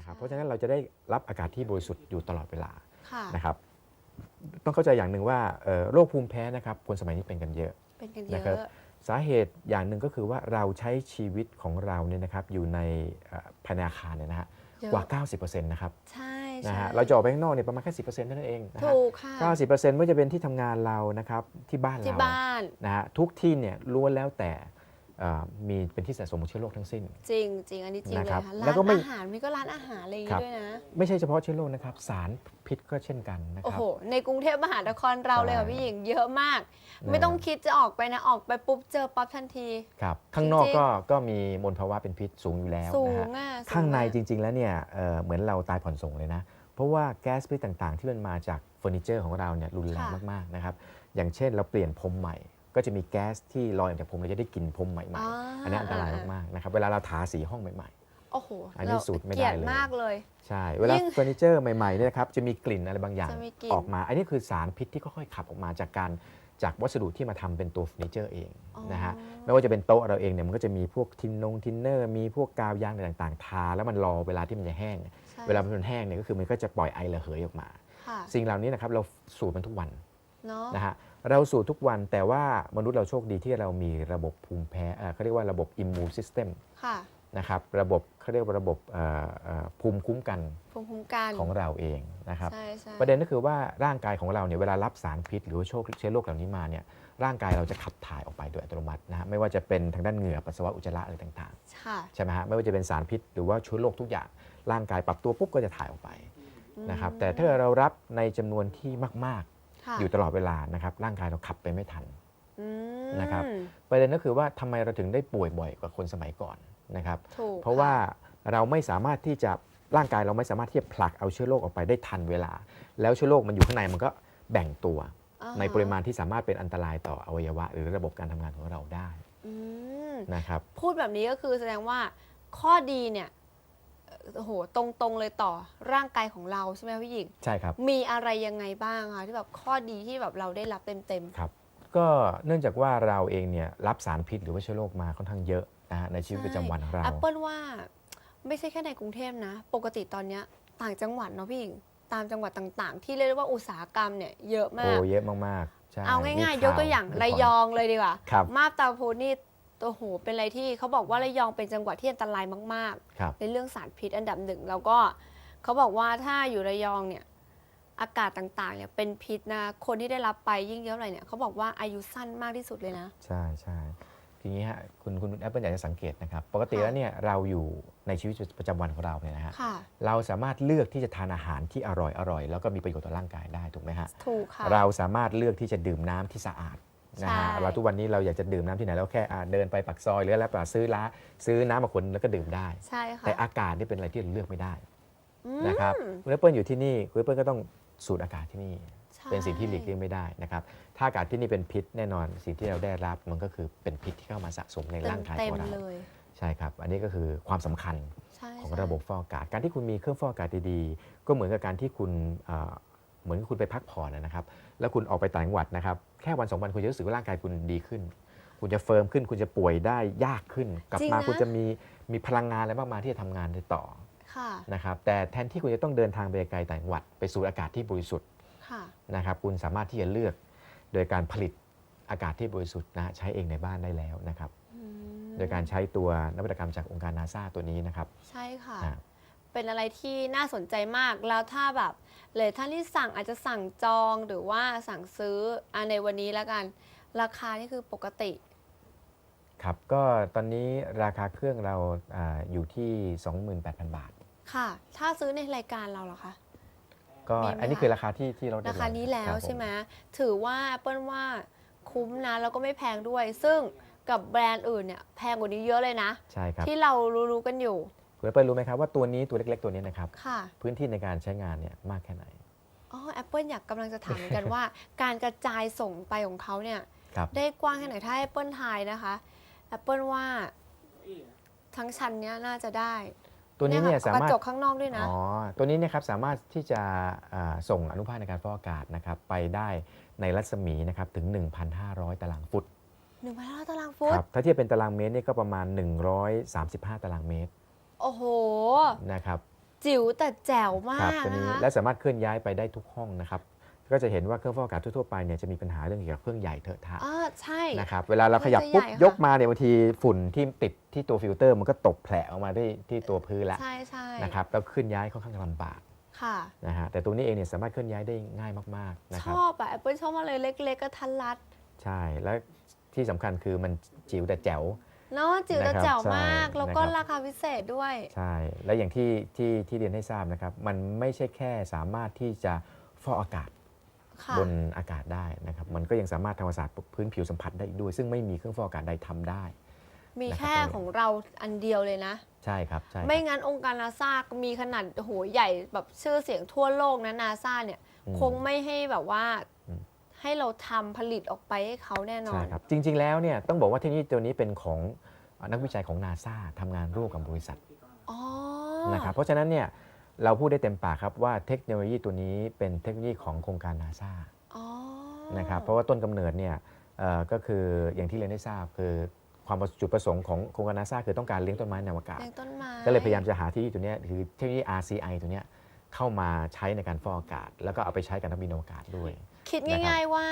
นะครับใช่เพราะฉะนั้นเราจะได้รับอากาศที่บริสุทธิ์อยู่ตลอดเวลาค่ะนะครับต้องเข้าใจอย่างหนึ่งว่าเอ่อโรคภูมิแพ้นะครับคนสมัยนี้เป็นกันเยอะ เป็นกันเยนะครับ อะ สาเหตุอย่างหนึ่งก็คือว่าเราใช้ชีวิตของเราเนี่ยนะครับอยู่ในเอ่อภายในอาคารเนี่ยนะฮะเยอะ กว่า 90%นะครับใช่นะใช่ฮะเราจะออกไปข้างนอกเนี่ยประมาณแค่10%เท่านั้นเองนะฮะถูกค่ะ90%ไม่ว่าจะเป็นที่ทำงานเรานะครับที่บ้านที่เราบ้าน นะฮะทุกที่เนี่ยล้วนแล้วแต่เอ่อ มีเป็นที่สะสมของเชื้อโรคทั้งสิ้น จริงจริงอันนี้จริงเลยนะครับค่ะแล้วก็ร้านไม่ อาหารมีก็ร้านอาหารอะไรอย่างครังี้บด้วยนะ ไม่ใช่เฉพาะเชื้อโรคนะครับ สารพิษก็เช่นกันนะโอ้ครับโหในกรุงเทพมหานครเราเลยค่ะใช่ พี่หญิงเยอะมากนะไม่ต้องคิดจะออกไปนะ ออกไปปุ๊บเจอปั๊บทันที ครับข้างนอกจริงๆ ก็ก็มีมลภาวะเป็นพิษสูงอยู่แล้วสูนะงฮะ อะสูข้างในมกจริง ๆ แล้วเนี่ยเอ่อเหมือนเราตายผ่อนส่งเลยนะ เพราะว่าแก๊สพิษต่างๆ ที่มันมาจากเฟอร์นิเจอร์ของเราเนี่ยรุนแรงมากๆนะครับ อย่างเช่นเราเปลี่ยนพรมใหม่ ก็จะมีแก๊สที่ลอยออกจากพรมเราจะได้กลิ่นพรมใหม่อ่า ๆ อันนี้อันตรายมากๆนะครับเวลาเราทาสีห้องใหม่ โอ้โหอันนี้เราสูตรไม่ได้เกลียดเลยมากเลย ๆ ใช่ เวลายิ่งเฟอร์นิเจอร์ใหม่ๆเนี่ยนะครับจะมีกลิ่นอะไรบางอย่างจะมีกลิ่น ออกมา อันนี้คือสารพิษที่ค่อยๆขับออกมาจากการจากวัสดุที่มาทำเป็นตัวเฟอร์นิเจอร์เองนะฮะ ไม่ว่าจะเป็นโต๊ะเราเองเนี่ยมันก็จะมีพวกทินนงทินเนอร์ มีพวกกาวยางอะไรต่างๆ ทา แล้วมันรอเวลาที่มันจะแห้ง ใช่เวลามันแห้งเนี่ยก็คือมันก็จะปล่อยไอระเหยออกมา ค่ะสิ่งเหล่านี้นะครับเราสูดมันทุกวันเนาะนะฮะ เราสูดทุกวันแต่ว่ามนุษย์เราโชคดีที่เรามีระบบภูมิแพ้เอ่อเขาเรียกว่าระบบอิมมูนซิสเต็มค่ะ นะครับระบบเขาเรียกว่าระบบเอ่อเอ่อภูมิคุ้มกันภูมิคุ้มกันของเราเองนะครับ ใช่ใช่ประเด็นก็คือว่าร่างกายของเราเนี่ยเวลารับสารพิษ หรือว่าโชคเชื้อโรคเหล่านี้มาเนี่ยร่างกายเราจะขับถ่ายออกไปโดยอัตโนมัตินะฮะไม่ว่าจะเป็นทางด้านเหงื่อปัสสาวะอุจจาระอะไรต่างค่ะๆใช่ไหมฮะไม่ว่าจะเป็นสารพิษหรือว่าเชื้อโรคทุกอย่าง ร่างกายปรับตัวปุ๊บก็จะถ่ายออกไป นะครับแต่ถ้าเรารับในจำนวนที่มากค่ะๆ อยู่ตลอดเวลานะครับร่างกายเราขับไปไม่ทันอืมนะครับประเด็นก็คือว่าทำไมเราถึงได้ป่วยบ่อยกว่าคนสมัยก่อนนะครับถูกเพราะว่าเราไม่สามารถที่จะร่างกายเราไม่สามารถที่จะผลักเอาเชื้อโรคออกไปได้ทันเวลา แล้วเชื้อโรคมันอยู่ข้างในมันก็แบ่งตัวอ่าฮะในปริมาณที่สามารถเป็นอันตรายต่ออวัยวะ หรือระบบการทำงานของเราได้อืมนะครับพูดแบบนี้ก็คือแสดงว่าข้อดีเนี่ยเอ่อ โอ้โหตรงๆเลยต่อร่างกายของเราใช่ไหมพี่หญิง ใช่ครับ มีอะไรยังไงบ้างคะที่แบบข้อดีที่แบบเราได้รับเต็ม ครับ ก็เนื่องจากว่าเราเองเนี่ยรับสารพิษหรือว่าเชื้อโรคมาค่อนข้างเยอะนะฮะในชีวิตประจำวันของเรา แอปเปิลว่าไม่ใช่แค่ในกรุงเทพนะ ปกติตอนเนี้ยต่างจังหวัดเนาะพี่หญิง ตามจังหวัดต่างๆ ที่เรียกได้ว่าอุตสาหกรรมเนี่ยเยอะมาโอ้ก เยอะมากๆใช่เอาง่ายมีๆยกตัวอย่างข่ระยองเลยดีกว่า ครับ มาบตาพูนนี่ ตัวโหเป็นอะไรที่เขาบอกว่าระยองเป็นจังหวัดที่อันตรายมากครับ ๆ ในเรื่องสารพิษอันดับหนึ่งแล้วก็เขาบอกว่าถ้าอยู่ระยองเนี่ยอากาศต่างๆเนี่ยเป็นพิษนะคนที่ได้รับไปยิ่งเยอะเลยเนี่ยเขาบอกว่าอายุสั้นมากที่สุดเลยนะ ใช่ใช่ทีนี้ฮะคุณคุณแอปเปิลอยากจะสังเกตนะครับ ปกติค่ะแล้วเนี่ยเราอยู่ในชีวิตประจำวันของเราเนี่ยนะฮะค่ะ เราสามารถเลือกที่จะทานอาหารที่อร่อยอร่อยแล้วก็มีประโยชน์ต่อร่างกายได้ถูกไหมฮะถูกค่ะ เราสามารถเลือกที่จะดื่มน้ำที่สะอาด นะฮะใช่เราทุกวันนี้เราอยากจะดื่มน้ำที่ไหนเราแค่อ่าเดินไปปักซอยหรืออะไรแบบซื้อร้านซื้อน้ำมาคนแล้วก็ดื่มได้ใช่ค่ะแต่อากาศนี่เป็นอะไรที่เราเลือกไม่ได้อืมนะครับคุณแอปเปิลอยู่ที่นี่คุณแอปเปิลก็ต้องสูดอากาศที่นี่ใช่เป็นสิ่งที่หลีกเลี่ยงไม่ได้นะครับถ้าอากาศที่นี่เป็นพิษแน่นอนสิ่งที่เราได้รับมันก็คือเป็นพิษที่เข้ามาสะสมในร่างกายเต็ขมองเราๆเลยใช่ครับอันนี้ก็คือความสำคัญใช่ของใช่ระบบฟอกอากาศการที่คุณมีเครื่องฟอกอากาศดีๆก็เหมือนกับการที่คุณ เอ่อเหมือนกับคุณไปพักผ่อนนะครับ แล้วคุณออกไปต่างจังหวัดนะครับ แค่วันสองวันคุณจะรู้สึกว่าร่างกายคุณดีขึ้น คุณจะเฟิร์มขึ้น คุณจะป่วยได้ยากขึ้น กลับมาคุณจะมีมีพลังงานอะไรมากมายที่จะทำงานได้ต่อค่ะนะครับ แต่แทนที่คุณจะต้องเดินทางไปไกลต่างจังหวัด ไปสูดอากาศที่บริสุทธิ์ค่ะนะครับ คุณสามารถที่จะเลือกโดยการผลิตอากาศที่บริสุทธิ์นะฮะใช้เองในบ้านได้แล้วนะครับอืมโดยการใช้ตัวนวัตกรรมจากองค์การนาซาตัวนี้นะครับ ใช่ค่ะอ่า เป็นอะไรที่น่าสนใจมาก แล้วถ้าแบบเลยท่านที่สั่งอาจจะสั่งจองหรือว่าสั่งซื้ออะในวันนี้แล้วกัน ราคานี่คือปกติ ครับ ก็ตอนนี้ราคาเครื่องเราอาอยู่ที่ 28,000 บาท ค่ะ ถ้าซื้อในรายการเราเหรอคะก็มีไหมอันนี้คะคือราคาที่ที่เราได้ราคานี้แล้วรับผใช่ไหมถือว่าเปิ้ลว่าคุ้มนะแล้วก็ไม่แพงด้วย ซึ่งกับแบรนด์อื่นเนี่ยแพงกว่านี้เยอะเลยนะ ใช่ครับ ที่เรารู้ๆกันอยู่ คุณเปิ้ลรู้ไหมครับว่าตัวนี้ตัวเล็ก ๆ ตัวนี้นะครับ ค่ะพื้นที่ในการใช้งานเนี่ยมากแค่ไหน อ๋อแอปเปิลอยากกำลังจะถามเหมือนกันว่า การกระจายส่งไปของเขาเนี่ยครับ ได้กว้างแค่ไหนถ้าแอปเปิลทายนะคะแอปเปิลว่าทั้งชั้นเนี้ยน่าจะได้ตัวนี้เนี่ยค่ะสากระมารถจกข้างนอกด้วยนะ อ๋อ ตัวนี้เนะครับสามารถที่จะอ่าส่งอนุภาคในการฟอกอากาศนะครับไปได้ในรัศมีนะครับถึง 1,500 ตารางฟุตหนึ่งพันห้าตารางฟุต ครับถ้าเทียบเป็นตารางเมตรเนี่ยก็ประมาณ 135 ตารางเมตร โอ้โห นะครับจิ๋วแต่แจ๋วมาครับกตัวนะนี้คะและสามารถเคลื่อนย้ายไปได้ทุกห้องนะครับก็จะเห็นว่าเครื่องฟอกอากาศทั่วๆไปเนี่ยจะมีปัญหาเรื่องเกี่ยวกับเครื่องใหญ่เถอะทะอ่าใช่ นะครับเวลาเราขยับมันจะปุ๊บใหญ่ค่ะ ยกมาเนี่ยบางทีฝุ่นที่ติดที่ตัวฟิลเตอร์มันก็ตกแผลออกมาได้ที่ตัวพื้นแล้วใช่ใช่นะครับแล้วเคลื่อนย้ายค่อนข้างจะลำบากค่ะ นะฮะแต่ตัวนี้เองเนี่ยสามารถเคลื่อนย้ายได้ง่ายมากๆนะชครับอบอะแอปเปิลชอบมากเลยเล็ก ๆ ก็ทันรัด ใช่แล้วที่สำคัญคือมันจิ๋วแต่แจ๋ว เนาะจิ๋วแต่นะครับแจ๋วใช่มาก แล้วก็นะครับราคาพิเศษด้วย ใช่ และอย่างที่ที่ที่เรียนให้ทราบนะครับ มันไม่ใช่แค่สามารถที่จะฟอกอากาศค่ะบนอากาศได้นะครับ มันก็ยังสามารถทำความสะอาดพื้นผิวสัมผัสได้อีกด้วย ซึ่งไม่มีเครื่องฟอกอากาศใดทำได้ มีนะครับแค่ของเราอันเดียวเลยนะ ใช่ครับใช่ครับไม่งั้นองค์การนาซามีขนาดโหใหญ่แบบชื่อเสียงทั่วโลกนะนาซาเนี่ยอืมคงไม่ให้แบบว่าอืม ให้เราทำผลิตออกไปให้เขาแน่นอใช่น ครับจริง ๆ แล้วเนี่ยต้องบอกว่าเทคโนโลยีตัวนี้เป็นของนักวิจัยของนาซาทำงานร่วมกับบริษัทอ๋อนะครับเพราะฉะนั้นเนี่ยเราพูดได้เต็มปากครับว่าเทคโนโลยีตัวนี้เป็นเทคโนโลยีของโครงการนาซาอ๋อนะครับเพราะว่าต้นกำเนิดเนี่ยเอ่อก็คืออย่างที่เรียนได้ทราบคือความจุดประสงค์ของโครงการนาซาคือต้องการเลี้ยงต้นไม้ในอวกาศ เลี้ยงต้นไม้ก็เลยพยายามจะหาที่ตัวเนี้ยคือเทคโนโลยี RCI ตัวเนี้ยเข้ามาใช้ในการฟอกอากาศ แล้วก็เอาไปใช้กับนักบินอวกาศด้วย คิดง่าย ๆว่า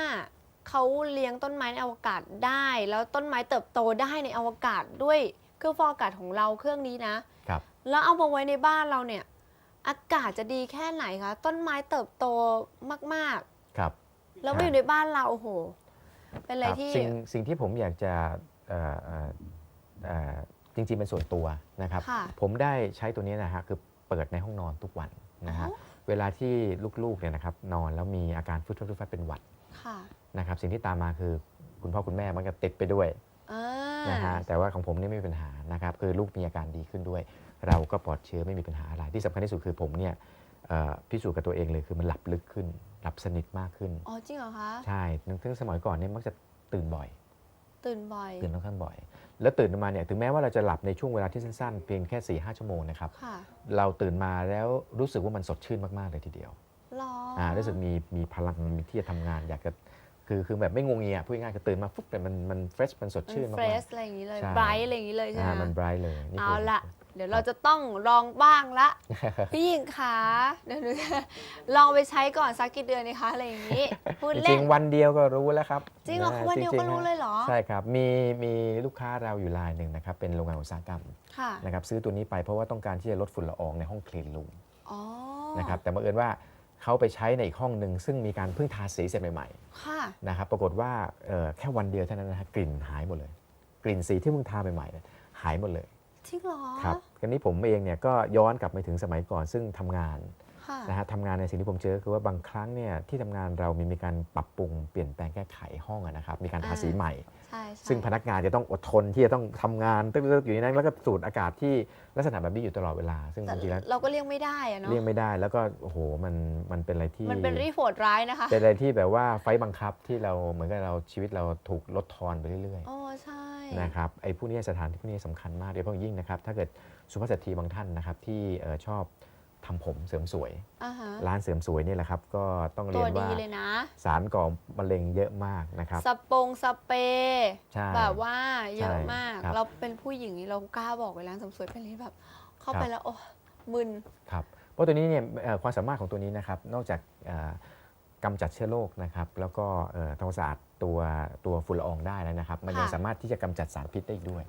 เขาเลี้ยงต้นไม้ในอวกาศได้ แล้วต้นไม้เติบโตได้ในอวกาศด้วยเครื่องฟอกอากาศของเราเครื่องนี้นะครับ แล้วเอามาไว้ในบ้านเราเนี่ย อากาศจะดีแค่ไหนคะต้นไม้เติบโตมากครับ ๆ แล้วมาอยู่ในบ้านเราโอ้โหเป็นอะไรครับที่ สิ่งสิ่งที่ผมอยากจะเอ่อเอ่อเอ่อจริงๆเป็นส่วนตัวนะครับ ค่ะ ผมได้ใช้ตัวนี้นะฮะคือเปิดในห้องนอนทุกวันนะฮะอ๋อ เวลาที่ลูกๆเนี่ยนะครับนอนแล้วมีอาการฟุดฟัดฟุดฟัดเป็นหวัดค่ะนะครับสิ่งที่ตามมาคือคุณพ่อคุณแม่มันก็ติดไปด้วยอ่านะฮะแต่ว่าของผมนี่ไม่มีปัญหานะครับคือลูกมีอาการดีขึ้นด้วย เราก็ปลอดเชื้อไม่มีปัญหาอะไรที่สำคัญที่สุดคือผมเนี่ยเอ่อพิสูจน์กับตัวเองเลยคือมันหลับลึกขึ้น หลับสนิทมากขึ้น อ๋อจริงเหรอคะ ใช่ซึ่งสมัยก่อนเนี่ยมักจะตื่นบ่อย ตื่นบ่อย ตื่นค่อนข้างบ่อย แล้วตื่นมาเนี่ยถึงแม้ว่าเราจะหลับในช่วงเวลาที่สั้นๆ เพียงแค่4ีหชั่วโมงนะครับ ค่ะเราตื่นมาแล้วรู้สึกว่ามันสดชื่นมาก ๆ เลยทีเดียวรออ่ารู้สึกมีมีพลังมีที่จะทำงานอยากจะคือคือแบบไม่งงเงียพูดง่ายๆคือตื่นมาฟุ๊บแต่มันมันเฟรชมันสดมันชื่นเฟรมากชอะไรอย่างนี้เลยใช่ไบรท์อะไรอย่างนี้เลยๆใช่ไหอ่ามมันไบรท์เลยนี่เอาคือละ เดี๋ยวเราจะต้องลองบ้างละ พี่หญิงขาเดี๋ยวหนูจะลองไปใช้ก่อนสักกี่เดือนนี่คะอะไรอย่างนี้ พูดจเล่ริน งๆวันเดียวก็รู้แล้วครับจริงเหรอะวันเดียวจงๆก็รู้ฮะเลยเหรอ ใช่ครับมีมีลูกค้าเราอยู่รายหนึ่งนะครับเป็นโรงงานอุตสาหกรรมค่ะนะครับซื้อตัวนี้ไปเพราะว่าต้องการที่จะลดฝุ่นละอองในห้องคลีนรูมอ๋อนะครับแต่บังเอิญว่าเขาไปใช้ในอีกห้องหนึ่งซึ่งมีการเพิ่งทาสีเสร็จใหม่ค่ะๆนะครับปรากฏว่าเอ่อแค่วันเดียวเท่านั้นนะฮะกลิ่นหายหมดเลย กลิ่นสีที่เพิ่งทาใหม่ๆเนี่ยหายหมดเลย จริงเหรอ ครับ กันนี้ผมเองเนี่ยก็ย้อนกลับไปถึงสมัยก่อนซึ่งทำงานค่ะนะฮะทำงานในสิ่งที่ผมเจอคือว่าบางครั้งเนี่ยที่ทำงานเรามีมีการปรับปรุงเปลี่ยนแปลงแก้ไขห้องอะนะครับมีการทาสีใหม่ใช่ใช่ซึ่งพนักงานจะต้องอดทนที่จะต้องทำงานตึ๊กๆอยู่ในนั้นแล้วก็สูดอากาศที่ลักษณะแบบนี้อยู่ตลอดเวลา ซึ่งแต่จริงๆแล้วเราก็เลี่ยงไม่ได้อะเนาะเลี่ยงไม่ได้แล้วก็โอ้โหมันมันเป็นอะไรที่มันเป็นรีโฟดร้ายนะคะเป็นอะไรที่แบบว่าไฟต์บังคับที่เราเหมือนกับเราชีวิตเราถูกลดทอนไปเรื่อยโอ้ใช่ๆ นะครับไอ้ผู้นี้สถานที่พวกนี้สำคัญมากโดยเฉพาะอย่างยิ่งนะครับถ้าเกิดสุภาพสตรีบางท่านนะครับที่เอ่อชอบทำผมเสริมสวยอ่าฮะร้านเสริมสวยนี่แหละครับ ก็ต้องตัเรีวยนดีว่าเลยนะสารก่อมะเร็งเยอะมากนะครับสปงสเปรย์ใช่แบบว่าเยอะใช่มากครับเราเป็นผู้หญิงนี่เรากล้าบอกไปร้านเสริมสวยเป็นเลยแบบ เข้าครับไปแล้วโอ้มึนครับเพราะตัวนี้เนี่ยเอ่อความสามารถของตัวนี้นะครับ นอกจากเอ่อกำจัดเชื้อโรคนะครับ แล้วก็เอ่อทำความสะอาด ตัวตัวฝุ่นละอองได้แล้วนะครับ มันยังค่ะ สามารถที่จะกำจัดสารพิษได้อีกด้วย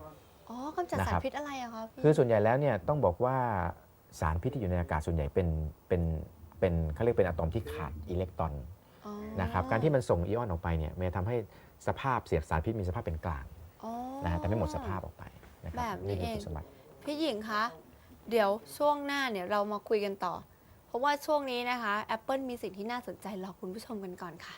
อ๋อกำจัดนะสาครัรบพิษอะไรอะคะพี่คือส่วนใหญ่แล้วเนี่ยต้องบอกว่าสารพิษที่อยู่ในอากาศส่วนใหญ่เป็นเป็นเป็นเขาเรียกเป็นอะตอมที่ขาดอิเล็กตรอนอ๋อนะครับการที่มันส่งอิออนออกไปเนี่ยมันจะทำให้สภาพเสียสารพิษมีสภาพเป็นกลางอ๋อ นะฮะแต่ไม่หมดสภาพออกไปนะครัแบบนี้นี่คือเอง คุณสมบัติ พี่หญิงคะ เดี๋ยวช่วงหน้าเนี่ยเรามาคุยกันต่อ เพราะว่าช่วงนี้นะคะ Apple มีสิ่งที่น่าสนใจรอคุณผู้ชมกันก่อนค่ะ